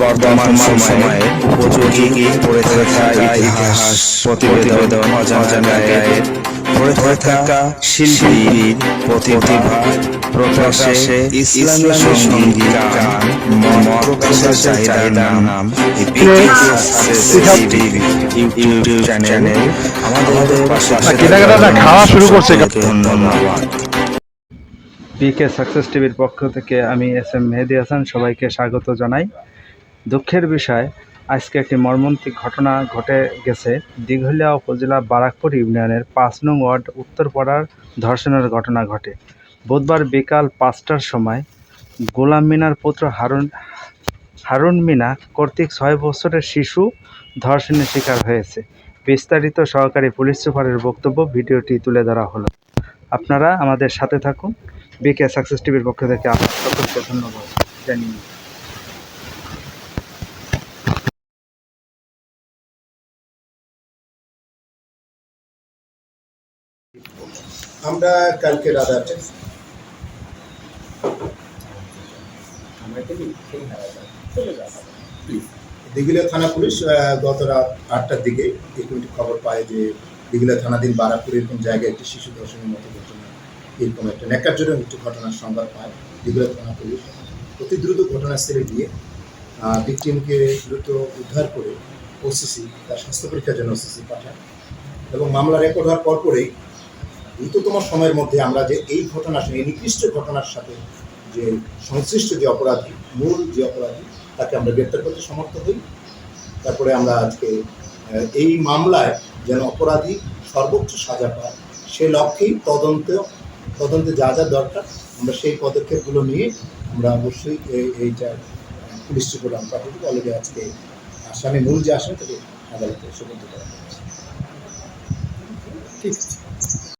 বর্তমান সময়ে উপযোগী পড়ে থাকা ইতিহাস প্রতিবেদন অজানা গায়ের পড়ে থাকা শিল্পীর প্রতিভা প্রকাশে ইসলামী সংগীত গান মন প্রকাশের চাহিদার নাম ইউটিউব চ্যানেল আমাদের পাশে খাওয়া শুরু করছে। ধন্যবাদ পিকে সাকসেস টিভির পক্ষ থেকে আমি এস এম মেহেদি হাসান সবাইকে স্বাগত জানাই দুঃখের বিষয়, আজকে একটি মর্মান্তিক ঘটনা ঘটে গেছে। দীঘলিয়া উপজেলা বারাকপুর ইউনিয়নের পাঁচ নং ওয়ার্ড উত্তরপাড়ার ধর্ষণের ঘটনা ঘটে। বুধবার বিকাল পাঁচটার সময় গোলাম মিনার পুত্র হারুন হারুন মিনা কর্তৃক ছয় বছরের শিশু ধর্ষণের শিকার হয়েছে। বিস্তারিত সহকারী পুলিশ সুপারের বক্তব্য ভিডিওটি তুলে ধরা হলো। আপনারা আমাদের সাথে থাকুন। বিকে সাকসেস টিভির পক্ষ থেকে আপনার সকলকে ধন্যবাদ জানিয়ে আমরা কালকে রাত দিঘিলা থানা পুলিশ গত রাত আটটার দিকে এরকম একটি খবর পায় যে দিঘিলা থানাধীন বারাকপুর এরকম জায়গায় একটি শিশু ধর্ষণের মতো ঘটনা এরকম একটা ন্যাকারজনক একটি ঘটনার সংবাদ পায় দিঘিলা থানা পুলিশ। অতি দ্রুত ঘটনাস্থলে গিয়ে ভিকটিমকে দ্রুত উদ্ধার করে ওসিসি তার স্বাস্থ্য পরীক্ষার জন্য ওসিসি পাঠায় এবং মামলা রেকর্ড হওয়ার পরপরেই দ্রুততম সময়ের মধ্যে আমরা যে এই ঘটনার এই নিকৃষ্ট ঘটনার সাথে যে সংশ্লিষ্ট যে অপরাধী, মূল যে অপরাধী, তাকে আমরা গ্রেপ্তার করতে সমর্থ হই। তারপরে আমরা আজকে এই মামলায় যেন অপরাধী সর্বোচ্চ সাজা পায়, সে লক্ষ্যেই তদন্ত, তদন্তে যা যা দরকার, আমরা সেই পদক্ষেপগুলো নিয়ে আমরা অবশ্যই এই এইটা, পুলিশ আমরা পাঠিয়ে অলরেডি আজকে আসামি মূল যে আসামি, তাকে আদালতে সুপর্দ করা হয়েছে। ঠিক আছে।